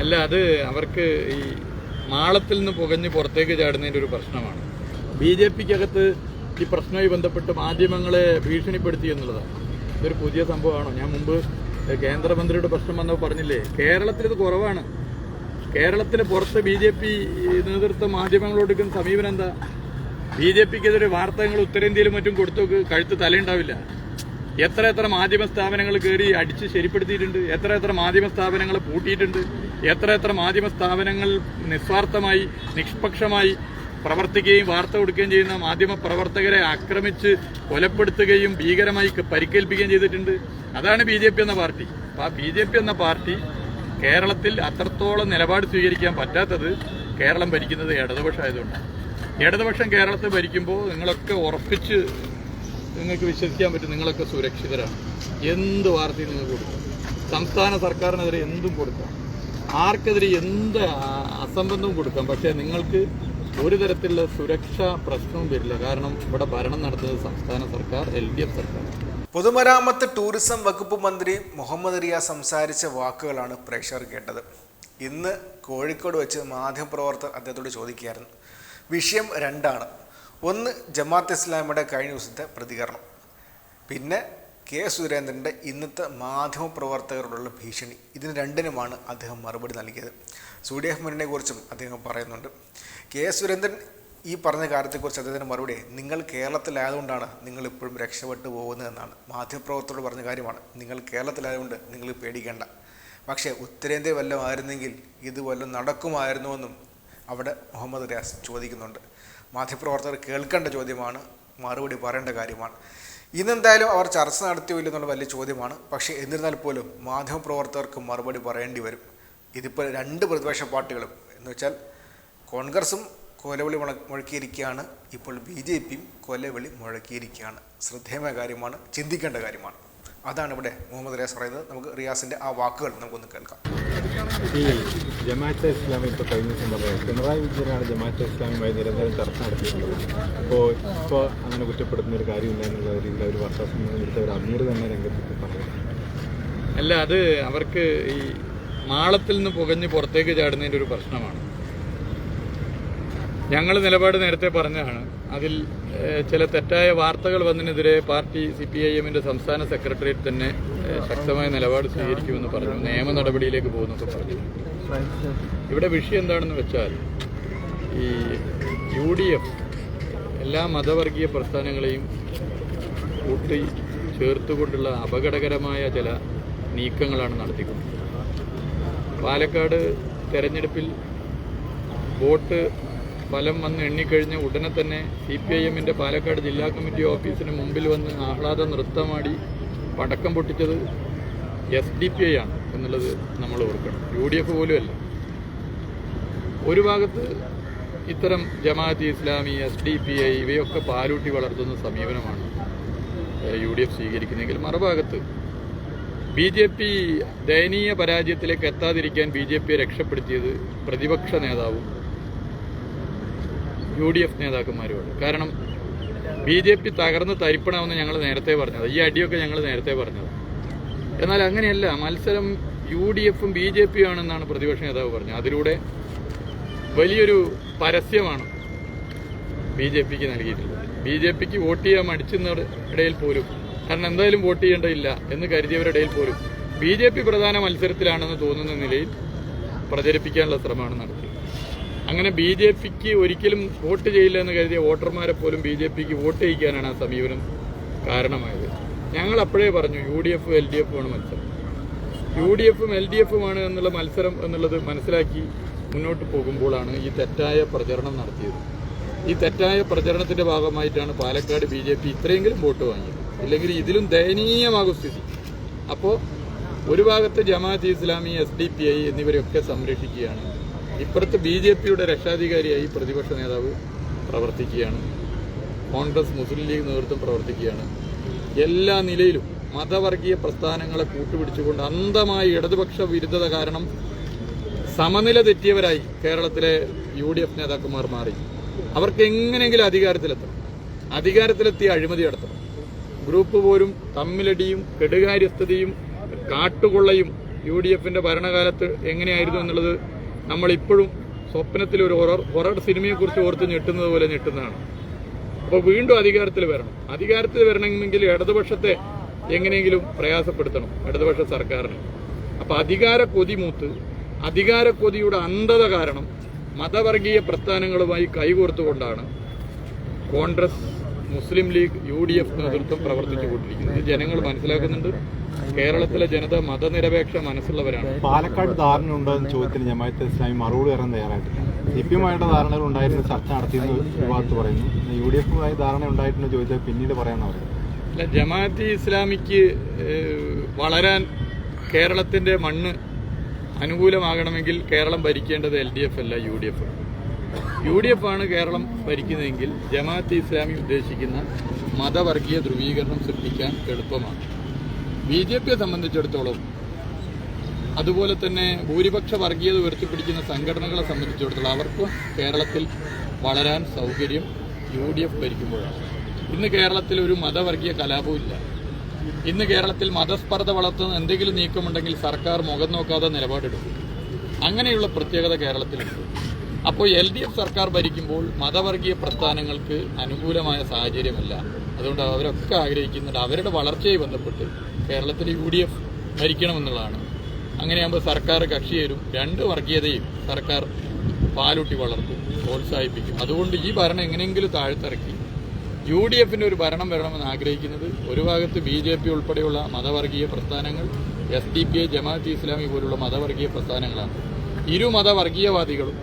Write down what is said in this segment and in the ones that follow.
അല്ല അത് അവർക്ക് ഈ മാളത്തിൽ നിന്ന് പുകഞ്ഞ് പുറത്തേക്ക് ചാടുന്നതിന്റെ ഒരു പ്രശ്നമാണ്. ബി ജെ പിക്കകത്ത് ഈ പ്രശ്നവുമായി ബന്ധപ്പെട്ട് മാധ്യമങ്ങളെ ഭീഷണിപ്പെടുത്തി എന്നുള്ളതാണ്. ഇതൊരു പുതിയ സംഭവമാണോ? ഞാൻ മുമ്പ് കേന്ദ്രമന്ത്രിയുടെ പ്രശ്നം വന്നപ്പോൾ പറഞ്ഞില്ലേ കേരളത്തിൽ ഇത് കുറവാണ്. കേരളത്തിന് പുറത്ത് ബി ജെ പി നേതൃത്വം മാധ്യമങ്ങളോടൊക്കെ സമീപനം എന്താ? ബി ജെ പിക്കെതിരെ വാർത്തകൾ ഉത്തരേന്ത്യയിലും മറ്റും കൊടുത്തു കഴുത്ത് തലയുണ്ടാവില്ല. എത്ര എത്ര മാധ്യമ സ്ഥാപനങ്ങൾ കയറി അടിച്ച് ശരിപ്പെടുത്തിയിട്ടുണ്ട്? എത്ര എത്ര മാധ്യമ സ്ഥാപനങ്ങൾ പൂട്ടിയിട്ടുണ്ട്? എത്ര എത്ര മാധ്യമ സ്ഥാപനങ്ങൾ നിസ്വാർത്ഥമായി നിഷ്പക്ഷമായി പ്രവർത്തിക്കുകയും വാർത്ത കൊടുക്കുകയും ചെയ്യുന്ന മാധ്യമ പ്രവർത്തകരെ ആക്രമിച്ച് കൊലപ്പെടുത്തുകയും ഭീകരമായി പരിക്കേൽപ്പിക്കുകയും ചെയ്തിട്ടുണ്ട്. അതാണ് ബി ജെ പി എന്ന പാർട്ടി. ആ ബി ജെ പി എന്ന പാർട്ടി കേരളത്തിൽ അത്രത്തോളം നിലപാട് സ്വീകരിക്കാൻ പറ്റാത്തത് കേരളം ഭരിക്കുന്നത് ഇടതുപക്ഷം ആയതുകൊണ്ടാണ് ഇടതുപക്ഷം കേരളത്തെ ഭരിക്കുമ്പോൾ നിങ്ങളൊക്കെ ഉറപ്പിച്ച് നിങ്ങൾക്ക് വിശ്വസിക്കാൻ പറ്റും നിങ്ങളൊക്കെ സുരക്ഷിതരാണ്. എന്ത് വാർത്തയും നിങ്ങൾ കൊടുക്കാം. സംസ്ഥാന സർക്കാരിനെതിരെ എന്തും കൊടുക്കാം. ആർക്കെതിരെ എന്ത് അസംബന്ധവും കൊടുക്കാം. പക്ഷേ നിങ്ങൾക്ക് ഒരു തരത്തിലുള്ള സുരക്ഷാ പ്രശ്നവും വരില്ല. കാരണം ഇവിടെ ഭരണം നടത്തുന്നത് സംസ്ഥാന സർക്കാർ എൽ ഡി എഫ് സർക്കാർ. പൊതുമരാമത്ത് ടൂറിസം വകുപ്പ് മന്ത്രി മുഹമ്മദ് റിയാസ് സംസാരിച്ച വാക്കുകളാണ് പ്രേക്ഷകർ കേട്ടത്. ഇന്ന് കോഴിക്കോട് വെച്ച് മാധ്യമപ്രവർത്തകർ അദ്ദേഹത്തോട് ചോദിക്കുകയായിരുന്നു. വിഷയം രണ്ടാണ്. ഒന്ന് ജമാഅത്ത് ഇസ്ലാമിയുടെ കഴിഞ്ഞ ദിവസത്തെ പ്രതികരണം. പിന്നെ കെ സുരേന്ദ്രന്റെ ഇന്നത്തെ മാധ്യമപ്രവർത്തകരോടുള്ള ഭീഷണി. ഇതിന് രണ്ടിനുമാണ് അദ്ദേഹം മറുപടി നൽകിയത്. സു ഡി കുറിച്ചും അദ്ദേഹം പറയുന്നുണ്ട്. കെ സുരേന്ദ്രൻ ഈ പറഞ്ഞ കാര്യത്തെക്കുറിച്ച് അദ്ദേഹത്തിന് മറുപടി നിങ്ങൾ കേരളത്തിലായതുകൊണ്ടാണ് നിങ്ങൾ ഇപ്പോഴും രക്ഷപ്പെട്ടു പോകുന്നതെന്നാണ്. മാധ്യമപ്രവർത്തകരോട് പറഞ്ഞ കാര്യമാണ്. നിങ്ങൾ കേരളത്തിലായതുകൊണ്ട് നിങ്ങൾ പേടിക്കേണ്ട. പക്ഷേ ഉത്തരേന്ത്യ വല്ലതും ആയിരുന്നെങ്കിൽ ഇത് വല്ലതും നടക്കുമായിരുന്നുവെന്നും അവിടെ മുഹമ്മദ് റിയാസ് ചോദിക്കുന്നുണ്ട്. മാധ്യമപ്രവർത്തകർ കേൾക്കേണ്ട ചോദ്യമാണ് മറുപടി പറയേണ്ട കാര്യമാണ്. ഇന്നെന്തായാലും അവർ ചർച്ച നടത്തിയില്ല എന്നുള്ള വലിയ ചോദ്യമാണ്. പക്ഷേ എന്നിരുന്നാൽ പോലും മാധ്യമപ്രവർത്തകർക്ക് മറുപടി പറയേണ്ടി വരും. ഇതിപ്പോൾ രണ്ട് പ്രതിപക്ഷ പാർട്ടികളും. എന്ന് വെച്ചാൽ കോൺഗ്രസും കൊലവിളി മുഴ മുഴക്കിയിരിക്കുകയാണ്. ഇപ്പോൾ ബി ജെ പിയും കൊലവിളി മുഴക്കിയിരിക്കുകയാണ്. ശ്രദ്ധേയമായ കാര്യമാണ് ചിന്തിക്കേണ്ട കാര്യമാണ്. അതാണ് ഇവിടെ മുഹമ്മദ് റിയാസ് പറയുന്നത്. നമുക്ക് റിയാസിന്റെ ആ വാക്കുകൾ നമുക്കൊന്ന് കേൾക്കാം. ഈ ജമാഅത്തെ ഇസ്ലാമി ഇപ്പോൾ കഴിഞ്ഞ ദിവസം പറയാം പിണറായി വിജയനാണ് ജമാഅത്തെ ഇസ്ലാമിയുമായി നിരന്തരം ചർച്ച നടത്തിയിട്ടുള്ളത്. അപ്പോൾ ഇപ്പോൾ അങ്ങനെ കുറ്റപ്പെടുത്തുന്ന ഒരു കാര്യമില്ല എന്നുള്ള രീതിയിൽ അവർ വാർത്താ സമ്മേളനം എടുത്ത ഒരു അമീർ തന്നെ രംഗത്ത് പറയുന്നത് അല്ല അത് അവർക്ക് ഈ മാളത്തിൽ നിന്ന് പുകഞ്ഞ് പുറത്തേക്ക് ചാടുന്നതിന്റെ ഒരു പ്രശ്നമാണ്. ഞങ്ങൾ നിലപാട് നേരത്തെ പറഞ്ഞതാണ്. അതിൽ ചില തെറ്റായ വാർത്തകൾ വന്നതിനെതിരെ പാർട്ടി സി പി ഐ എമ്മിന്റെ സംസ്ഥാന സെക്രട്ടേറിയറ്റ് തന്നെ ശക്തമായ നിലപാട് സ്വീകരിക്കുമെന്ന് പറഞ്ഞു. നിയമ നടപടിയിലേക്ക് പോകുന്നൊക്കെ പറഞ്ഞു. ഇവിടെ വിഷയം എന്താണെന്ന് വെച്ചാൽ ഈ യു ഡി എഫ് എല്ലാ മതവർഗീയ പ്രസ്ഥാനങ്ങളെയും കൂട്ടി ചേർത്തുകൊണ്ടുള്ള അപകടകരമായ ചില നീക്കങ്ങളാണ് നടത്തിക്കൊണ്ടിരിക്കുന്നത്. പാലക്കാട് തെരഞ്ഞെടുപ്പിൽ വോട്ട് ഫലം വന്ന് എണ്ണിക്കഴിഞ്ഞ ഉടനെ തന്നെ സി പി ഐ എമ്മിന്റെ പാലക്കാട് ജില്ലാ കമ്മിറ്റി ഓഫീസിന് മുമ്പിൽ വന്ന് ആഹ്ലാദ നൃത്തമാടി പടക്കം പൊട്ടിച്ചത് എസ് ഡി പി ഐ ആണ് എന്നുള്ളത് നമ്മൾ ഓർക്കണം. യു ഡി എഫ് പോലും അല്ല ഒരു ഭാഗത്ത് ഇത്തരം Jamaat Islami S D P I ഇവയൊക്കെ പാലൂട്ടി വളർത്തുന്ന സമീപനമാണ് യു ഡി എഫ് സ്വീകരിക്കുന്നെങ്കിൽ മറുഭാഗത്ത് ബി ജെ പി ദയനീയ പരാജയത്തിലേക്ക് എത്താതിരിക്കാൻ ബി ജെ പിയെ രക്ഷപ്പെടുത്തിയത് പ്രതിപക്ഷ നേതാവും യു ഡി എഫ് നേതാക്കന്മാരുമാണ് കാരണം ബി ജെ പി തകർന്ന് തരിപ്പണമെന്ന് ഞങ്ങൾ നേരത്തെ പറഞ്ഞത്. ഈ അടിയൊക്കെ ഞങ്ങൾ നേരത്തെ പറഞ്ഞത്. എന്നാൽ അങ്ങനെയല്ല മത്സരം യു ഡി എഫും ബി ജെ പിയും ആണെന്നാണ് പ്രതിപക്ഷ നേതാവ് പറഞ്ഞത്. അതിലൂടെ വലിയൊരു പരസ്യമാണ് ബി ജെ പിക്ക് നൽകിയിട്ടുള്ളത്. ബി ജെ പിക്ക് വോട്ട് ചെയ്യാൻ മടിച്ചെന്ന ഇടയിൽ പോലും കാരണം എന്തായാലും വോട്ട് ചെയ്യേണ്ടതില്ല എന്ന് കരുതിയവരുടെ ഇടയിൽ പോലും ബി ജെ പി പ്രധാന മത്സരത്തിലാണെന്ന് തോന്നുന്ന നിലയിൽ പ്രചരിപ്പിക്കാനുള്ള ശ്രമമാണ് നടത്തിയത്. അങ്ങനെ ബി ജെ പിക്ക് ഒരിക്കലും വോട്ട് ചെയ്യില്ല എന്ന് കരുതിയ വോട്ടർമാരെ പോലും ബി ജെ പിക്ക് വോട്ട് ചെയ്യിക്കാനാണ് ആ സമീപനം കാരണമായത്. ഞങ്ങൾ അപ്പോഴേ പറഞ്ഞു യു ഡി എഫും എൽ ഡി എഫും ആണ് മത്സരം. യു ഡി എഫും എൽ ഡി എഫുമാണ് എന്നുള്ള മത്സരം എന്നുള്ളത് മനസ്സിലാക്കി മുന്നോട്ട് പോകുമ്പോഴാണ് ഈ തെറ്റായ പ്രചരണം നടത്തിയത്. ഈ തെറ്റായ പ്രചരണത്തിന്റെ ഭാഗമായിട്ടാണ് പാലക്കാട് ബി ജെ പി ഇത്രയെങ്കിലും വോട്ട് വാങ്ങിയത്. ഇല്ലെങ്കിൽ ഇതിലും ദയനീയമാകും സ്ഥിതി. അപ്പോൾ ഒരു ഭാഗത്ത് Jamaat Islami S D P I എന്നിവരെയൊക്കെ സംരക്ഷിക്കുകയാണ് ഇപ്പുറത്ത് ബി ജെ പിയുടെ രക്ഷാധികാരിയായി പ്രതിപക്ഷ നേതാവ് പ്രവർത്തിക്കുകയാണ്. കോൺഗ്രസ് മുസ്ലിം ലീഗ് നേതൃത്വം പ്രവർത്തിക്കുകയാണ്. എല്ലാ നിലയിലും മതവർഗീയ പ്രസ്ഥാനങ്ങളെ കൂട്ടുപിടിച്ചുകൊണ്ട് അന്ധമായ ഇടതുപക്ഷ വിരുദ്ധത കാരണം സമനില തെറ്റിയവരായി കേരളത്തിലെ യു ഡി എഫ് നേതാക്കന്മാർ മാറി. അവർക്ക് എങ്ങനെയെങ്കിലും അധികാരത്തിലെത്തണം. അധികാരത്തിലെത്തി അഴിമതി നടത്തണം. ഗ്രൂപ്പ് പോരും തമ്മിലടിയും കെടുകാര്യസ്ഥതയും കാട്ടുകൊള്ളയും യു ഡി എഫിന്റെ ഭരണകാലത്ത് എങ്ങനെയായിരുന്നു എന്നുള്ളത് നമ്മൾ ഇപ്പോഴും സ്വപ്നത്തിൽ ഒരു ഹൊറർ ഹൊറർ സിനിമയെക്കുറിച്ച് ഓർത്ത് ഞെട്ടുന്നത് പോലെ ഞെട്ടുന്നതാണ്. അപ്പോൾ വീണ്ടും അധികാരത്തിൽ വരണം. അധികാരത്തിൽ വരണമെങ്കിൽ ഇടതുപക്ഷത്തെ എങ്ങനെയെങ്കിലും പ്രയാസപ്പെടുത്തണം ഇടതുപക്ഷ സർക്കാരിന്. അപ്പോൾ അധികാര കൊതിമൂത്ത് അധികാര കൊതിയുടെ അന്ധത കാരണം മതവർഗീയ പ്രസ്ഥാനങ്ങളുമായി കൈകോർത്തുകൊണ്ടാണ് Congress Muslim League U D F നേതൃത്വം പ്രവർത്തിച്ചു കൊണ്ടിരിക്കുന്നത് ജനങ്ങൾ മനസ്സിലാക്കുന്നുണ്ട്. കേരളത്തിലെ ജനത മതനിരപേക്ഷ മനസ്സുള്ളവരാണ്. പാലക്കാട് ധാരണ ഉണ്ടോ എന്ന ചോദ്യത്തിന് ജമാഅത്തെ ഇസ്ലാമി മറുപടി വരാൻ തയ്യാറായിട്ടില്ല. ലഭ്യമായിട്ട് ധാരണകൾ ഉണ്ടായിരുന്ന. ചർച്ച നടത്തിയെന്ന് വിവാദത്ത് പറയുന്നു. യു ഡി എഫുമായി ധാരണ ഉണ്ടായിട്ടുണ്ടോ ചോദിച്ചാൽ പിന്നീട് പറയാമെന്ന് പറയുന്നത്. അല്ല ജമാഅത്തെ ഇസ്ലാമിക്ക് വളരാൻ കേരളത്തിന്റെ മണ്ണ് അനുകൂലമാകണമെങ്കിൽ കേരളം ഭരിക്കേണ്ടത് എൽ ഡി എഫ് അല്ല U D F. U D F ആണ് കേരളം ഭരിക്കുന്നതെങ്കിൽ ജമാഅത്ത് ഇസ്ലാമി ഉദ്ദേശിക്കുന്ന മതവർഗീയ ധ്രുവീകരണം സൃഷ്ടിക്കാൻ എളുപ്പമാണ്. ബി ജെ പിയെ സംബന്ധിച്ചിടത്തോളം അതുപോലെ തന്നെ ഭൂരിപക്ഷ വർഗീയത ഉയർത്തിപ്പിടിക്കുന്ന സംഘടനകളെ സംബന്ധിച്ചിടത്തോളം അവർക്കും കേരളത്തിൽ വളരാൻ സൗകര്യം യു ഡി എഫ് ഭരിക്കുമ്പോഴാണ്. ഇന്ന് കേരളത്തിൽ ഒരു മതവർഗീയ കലാപവും ഇല്ല. ഇന്ന് കേരളത്തിൽ മതസ്പർദ്ധ വളർത്തുന്ന എന്തെങ്കിലും നീക്കമുണ്ടെങ്കിൽ സർക്കാർ മുഖം നോക്കാതെ നിലപാടെടുക്കും. അങ്ങനെയുള്ള പ്രത്യേകത കേരളത്തിലുണ്ട്. അപ്പോൾ എൽ ഡി എഫ് സർക്കാർ ഭരിക്കുമ്പോൾ മതവർഗീയ പ്രസ്ഥാനങ്ങൾക്ക് അനുകൂലമായ സാഹചര്യമല്ല. അതുകൊണ്ട് അവരൊക്കെ ആഗ്രഹിക്കുന്നുണ്ട്. അവരുടെ വളർച്ചയെ ബന്ധപ്പെട്ട് കേരളത്തിൽ യു ഡി എഫ് ഭരിക്കണമെന്നുള്ളതാണ്. അങ്ങനെയാകുമ്പോൾ സർക്കാർ കക്ഷിയേരും രണ്ട് വർഗീയതയും സർക്കാർ പാലൂട്ടി വളർത്തും പ്രോത്സാഹിപ്പിക്കും. അതുകൊണ്ട് ഈ ഭരണം എങ്ങനെയെങ്കിലും താഴ്ത്തിറക്കി. യു ഡി എഫിന്റെ ഒരു ഭരണം വരണമെന്ന് ആഗ്രഹിക്കുന്നത് ഒരു ഭാഗത്ത് ബി ജെ പി ഉൾപ്പെടെയുള്ള മതവർഗീയ പ്രസ്ഥാനങ്ങൾ S D P Jamaat Islami പോലുള്ള മതവർഗീയ പ്രസ്ഥാനങ്ങളാണ്. ഇരു മതവർഗീയവാദികളും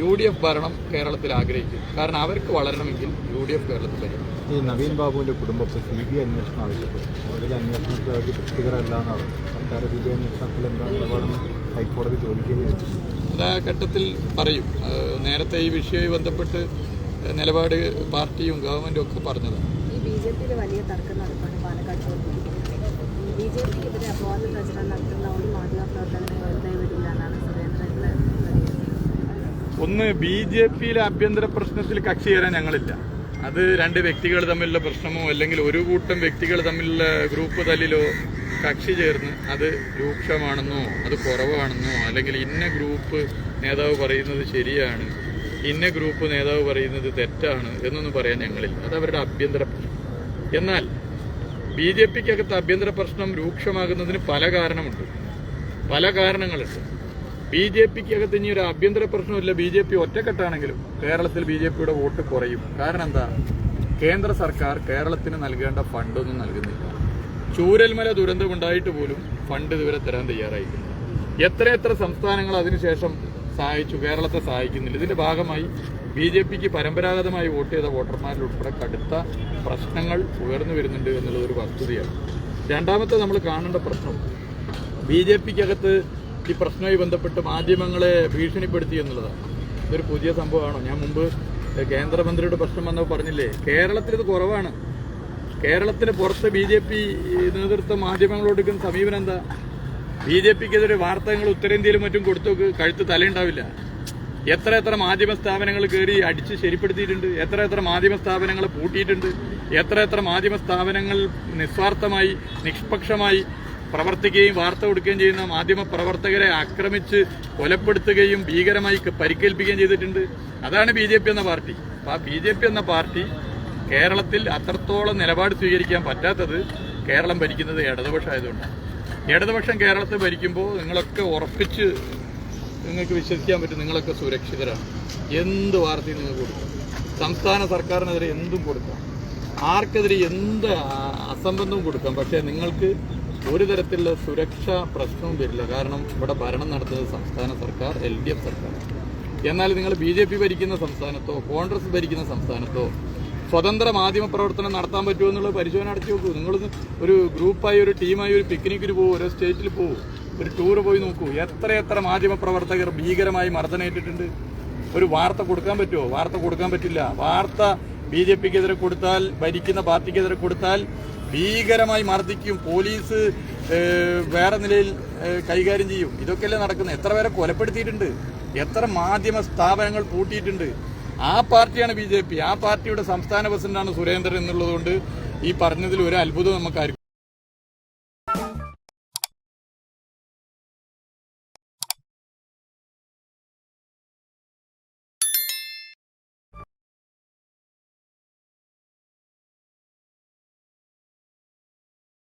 യു ഡി എഫ് ഭരണം കേരളത്തിൽ ആഗ്രഹിക്കും. കാരണം അവർക്ക് വളരണമെങ്കിൽ യു ഡി എഫ് കേരളത്തിൽ വരും ഈ നവീൻ ബാബുവിന്റെ കുടുംബത്തിൽ സി ബി ഐ അന്വേഷണം ആവശ്യപ്പെട്ടു. അവരുടെ അന്വേഷണത്തിൽ അവർക്ക് തൃപ്തികരമല്ല എന്നാണ് സർക്കാർ സി ബി ഐ അന്വേഷണത്തിൽ എന്താണ് നിലപാടെന്ന് ഹൈക്കോടതി ചോദിക്കുകയും ആ ഘട്ടത്തിൽ പറയും. നേരത്തെ ഈ വിഷയവുമായി ബന്ധപ്പെട്ട് നിലപാട് പാർട്ടിയും ഗവൺമെന്റും ഒക്കെ പറഞ്ഞതാണ്. ഈ ബി ജെ പിയിൽ വലിയ തർക്കം നടക്കുകയാണ് പാലക്കാട് ബി ജെ പിക്കെതിരെ അപവാദ പ്രചരണം നടത്തുന്ന ഒരു മാധ്യമപ്രവർത്തകനെ വെറുതെ വരില്ല എന്നാണ് ഒന്ന് ബി ജെ പിയിലെ ആഭ്യന്തര പ്രശ്നത്തിൽ കക്ഷി ചേരാൻ ഞങ്ങളില്ല. അത് രണ്ട് വ്യക്തികൾ തമ്മിലുള്ള പ്രശ്നമോ അല്ലെങ്കിൽ ഒരു കൂട്ടം വ്യക്തികൾ തമ്മിലുള്ള ഗ്രൂപ്പ് തല്ലിലോ കക്ഷി ചേർന്ന് അത് രൂക്ഷമാണെന്നോ അത് കുറവാണെന്നോ അല്ലെങ്കിൽ ഇന്ന ഗ്രൂപ്പ് നേതാവ് പറയുന്നത് ശരിയാണ് ഇന്ന ഗ്രൂപ്പ് നേതാവ് പറയുന്നത് തെറ്റാണ് എന്നൊന്നും പറയാൻ ഞങ്ങളില്ല. അത് അവരുടെ ആഭ്യന്തര പ്രശ്നം. എന്നാൽ ബി ജെ പിക്കകത്ത് ആഭ്യന്തര പ്രശ്നം രൂക്ഷമാകുന്നതിന് പല കാരണമുണ്ട്. പല കാരണങ്ങളുണ്ട്. ബി ജെ പിക്ക് അകത്ത് ഇനി ഒരു ആഭ്യന്തര പ്രശ്നമില്ല ബി ജെ പി ഒറ്റക്കെട്ടാണെങ്കിലും കേരളത്തിൽ ബി ജെ പിയുടെ വോട്ട് കുറയും. കാരണം എന്താ? കേന്ദ്ര സർക്കാർ കേരളത്തിന് നൽകേണ്ട ഫണ്ടൊന്നും നൽകുന്നില്ല. ചൂരൽമല ദുരന്തമുണ്ടായിട്ട് പോലും ഫണ്ട് ഇതുവരെ തരാൻ തയ്യാറായിട്ടില്ല. എത്രയെത്ര സംസ്ഥാനങ്ങൾ അതിനുശേഷം സഹായിച്ചു? കേരളത്തെ സഹായിക്കുന്നില്ല. ഇതിന്റെ ഭാഗമായി ബി ജെ പിക്ക് പരമ്പരാഗതമായി വോട്ട് ചെയ്ത വോട്ടർമാരിൽ ഉൾപ്പെടെ കടുത്ത പ്രശ്നങ്ങൾ ഉയർന്നു വരുന്നുണ്ട് എന്നുള്ളത് ഒരു വസ്തുതയാണ്. രണ്ടാമത്തെ നമ്മൾ കാണേണ്ട പ്രശ്നം ബി ജെ പിക്കകത്ത് ഈ പ്രശ്നവുമായി ബന്ധപ്പെട്ട് മാധ്യമങ്ങളെ ഭീഷണിപ്പെടുത്തി എന്നുള്ളതാണ്. ഇതൊരു പുതിയ സംഭവമാണോ? ഞാൻ മുമ്പ് കേന്ദ്രമന്ത്രിയുടെ പ്രശ്നം വന്നപ്പോൾ പറഞ്ഞില്ലേ കേരളത്തിൽ ഇത് കുറവാണ്. കേരളത്തിന് പുറത്ത് ബി ജെ പി നേതൃത്വം മാധ്യമങ്ങളോട് എടുക്കുന്ന സമീപനം എന്താ? ബി ജെ പിക്കെതിരെ വാർത്തകൾ ഉത്തരേന്ത്യയിലും മറ്റും കൊടുത്തു കഴുത്ത് തലയുണ്ടാവില്ല. എത്ര എത്ര മാധ്യമ സ്ഥാപനങ്ങൾ കയറി അടിച്ച് ശരിപ്പെടുത്തിയിട്ടുണ്ട് എത്ര എത്ര മാധ്യമ സ്ഥാപനങ്ങളെ പൂട്ടിയിട്ടുണ്ട് എത്ര എത്ര മാധ്യമ സ്ഥാപനങ്ങൾ നിസ്വാർത്ഥമായി നിഷ്പക്ഷമായി പ്രവർത്തിക്കുകയും വാർത്ത കൊടുക്കുകയും ചെയ്യുന്ന മാധ്യമ പ്രവർത്തകരെ ആക്രമിച്ച് കൊലപ്പെടുത്തുകയും ഭീകരമായി പരിക്കേൽപ്പിക്കുകയും ചെയ്തിട്ടുണ്ട്. അതാണ് ബി എന്ന പാർട്ടി. അപ്പൊ ആ ബി എന്ന പാർട്ടി കേരളത്തിൽ അത്രത്തോളം നിലപാട് സ്വീകരിക്കാൻ പറ്റാത്തത് കേരളം ഭരിക്കുന്നത് ഇടതുപക്ഷം ആയതുകൊണ്ടാണ് ഇടതുപക്ഷം കേരളത്തെ ഭരിക്കുമ്പോൾ നിങ്ങളൊക്കെ ഉറപ്പിച്ച് നിങ്ങൾക്ക് വിശ്വസിക്കാൻ പറ്റും നിങ്ങളൊക്കെ സുരക്ഷിതരാണ്. എന്ത് വാർത്തയും നിങ്ങൾക്ക് കൊടുക്കാം. സംസ്ഥാന സർക്കാരിനെതിരെ എന്തും കൊടുക്കാം. ആർക്കെതിരെ എന്ത് അസംബന്ധവും കൊടുക്കാം. പക്ഷേ നിങ്ങൾക്ക് ഒരു തരത്തിലുള്ള സുരക്ഷാ പ്രശ്നവും വരില്ല. കാരണം ഇവിടെ ഭരണം നടത്തുന്നത് സംസ്ഥാന സർക്കാർ എൽ ഡി എഫ് സർക്കാർ. എന്നാൽ നിങ്ങൾ ബി ജെ പി ഭരിക്കുന്ന സംസ്ഥാനത്തോ കോൺഗ്രസ് ഭരിക്കുന്ന സംസ്ഥാനത്തോ സ്വതന്ത്ര മാധ്യമ പ്രവർത്തനം നടത്താൻ പറ്റുമോ എന്നുള്ള പരിശോധന നടത്തി നോക്കൂ. നിങ്ങൾ ഒരു ഗ്രൂപ്പായി ഒരു ടീമായി ഒരു പിക്നിക്കിന് പോകും ഓരോ സ്റ്റേറ്റിൽ പോകും ഒരു ടൂർ പോയി നോക്കൂ. എത്ര മാധ്യമ പ്രവർത്തകർ ഭീകരമായി മർദ്ദനേറ്റിട്ടുണ്ട്. ഒരു വാർത്ത കൊടുക്കാൻ പറ്റുമോ? വാർത്ത കൊടുക്കാൻ പറ്റില്ല. വാർത്ത ബി ജെ പിക്കെതിരെ കൊടുത്താൽ ഭരിക്കുന്ന പാർട്ടിക്കെതിരെ കൊടുത്താൽ ഭീകരമായി മർദ്ദിക്കും പോലീസ് വേറെ നിലയിൽ കൈകാര്യം ചെയ്യും. ഇതൊക്കെയല്ലേ നടക്കുന്നത്. എത്ര പേരെ കൊലപ്പെടുത്തിയിട്ടുണ്ട്? എത്ര മാധ്യമ സ്ഥാപനങ്ങൾ പൂട്ടിയിട്ടുണ്ട്? ആ പാർട്ടിയാണ് ബി ആ പാർട്ടിയുടെ സംസ്ഥാന പ്രസിഡന്റാണ് സുരേന്ദ്രൻ എന്നുള്ളതുകൊണ്ട് ഈ പറഞ്ഞതിൽ ഒരു അത്ഭുതം നമുക്ക്